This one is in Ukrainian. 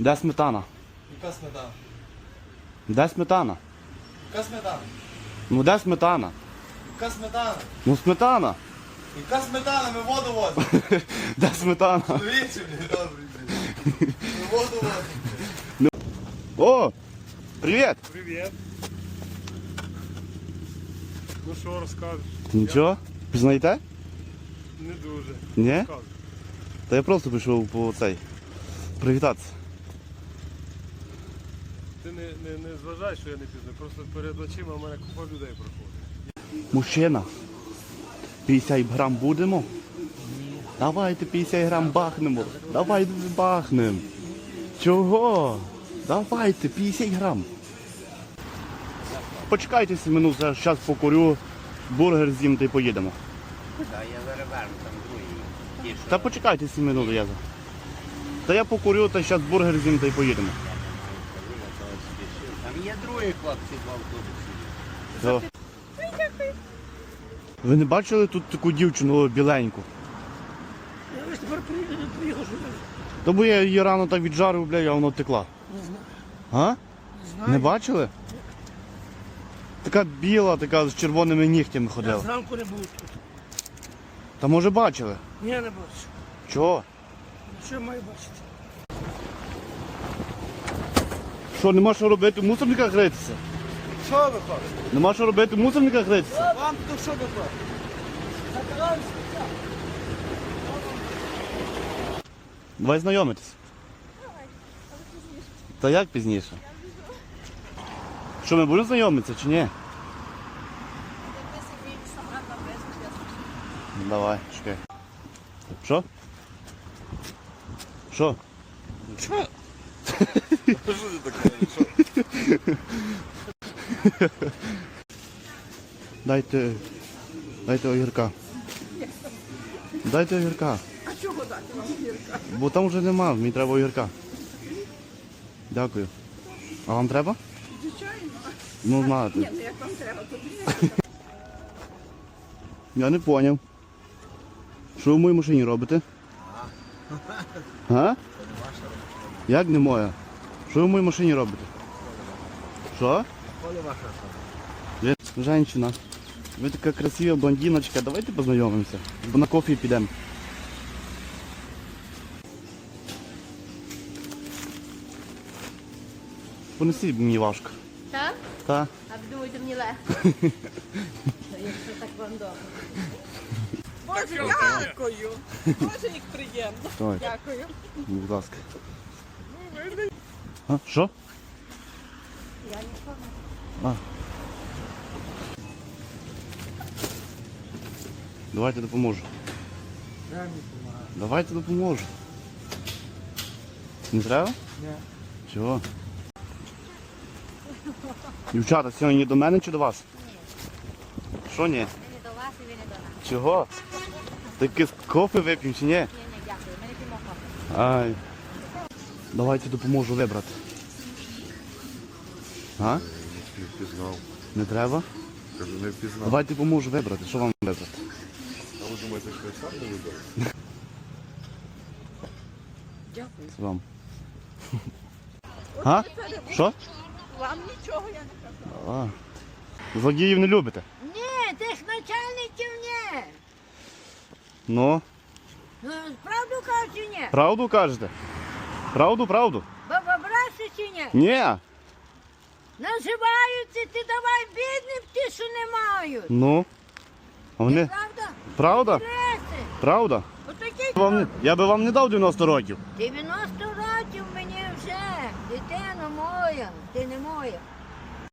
Де сметана? Яка сметана? Де сметана? Яка сметана? Ну де сметана? Яка сметана? Ну сметана. Яка сметана? Ми воду возимо. Де сметана? Чоловіче, блядь, добре. Ми воду возимо. О! Привіт! Привіт. Ну що розкажеш? Нічого? Пізнаєте? Не дуже. Ні? Розказуй. Та я просто прийшов по цей. Привітатися. Ти не, не, не зважай, що я не пізнаю. Просто перед очима в мене купа людей проходить. Мужчина. 50 грам будемо? Давайте 50 грам бахнемо. Давайте бахнемо. Чого? Давайте 50 грам. Почекайте 7 минут, зараз покурю, бургер з'їм та й поїдемо. Да, я зараз верну там другий. Та почекайте 7 минут, я за. Та я покурю, та зараз бургер з'їм та й поїдемо. Я. Там є другі хлопці в автобусі. Все. Ви не бачили тут таку дівчину біленьку? Я ж тепер приїхав, приїхав, що То бо я її рано так віджарив, бля, а воно текла. не знаю. А? Не бачили? Така біла, така з червоними нігтями Я ходила. зранку не був тут. Та може бачили? Ні, не бачу. Чого? Що я маю бачити? Що, нема що робити в мусорниках гритися? Що ви хочете? Нема що робити в мусорниках гритися? Вам тут що ви хочете? Давай знайомитись. Та як пізніше? Що, ми будемо знайомитися чи ні? Давай, чекай. Що? Що? Що ти? Дайте. Дайте огірка. Дайте огірка. А чого дати вам гірка? Бо там вже нема, мені треба огірка. Дякую. А вам треба? Звичайно. Ну, знаєте. Ні, ну як вам треба, то. Я не поняв. Що ви в моїй машині робите? А? Як не моя? Що ви в моїй машині робите? Що? Ви, Женщина, ви така красива блондиночка, давайте познайомимося. Бо на кофі підемо. Понесіть мені важко. Так? Та? А ви думаєте, мені легко? Якщо так вам добре. Боже, дякую. Боже, як приємно. Давай, Дякую. будь ласка. А, що? Я нікого. А. Давайте допоможу. Давайте допоможу. Не треба? Ні. Чого? Дівчата, сьогодні до мене чи до вас? Ні. Що ні? Ми не до вас і ви не до нас. Чого? Таки кофе вип'ємо чи ні? Ні, ні, дякую. Ми не п'ємо кофе. Ай. Давайте допоможу вибрати. А? Не впізнав. Не треба? Кажу, не впізнав. Давайте поможу вибрати. Що вам вибрати? А ви думаєте, що я сам не вибрав? Дякую. Вам. А? Що? Вам нічого я не кажу. Злодіїв не любите? Ні, тих начальників ні. Ну, Ну, правду кажу чи ні? правду кажете? Правду, правду? Баба брasi чи ні? Ні. Називаються, ти давай бідним ті, що не мають. Ну. А вони. Правда? Правда? Правда? Отакі Вам не- Я би вам не дав 90 років. 90 років мені вже. Дитино моя, ти не моя.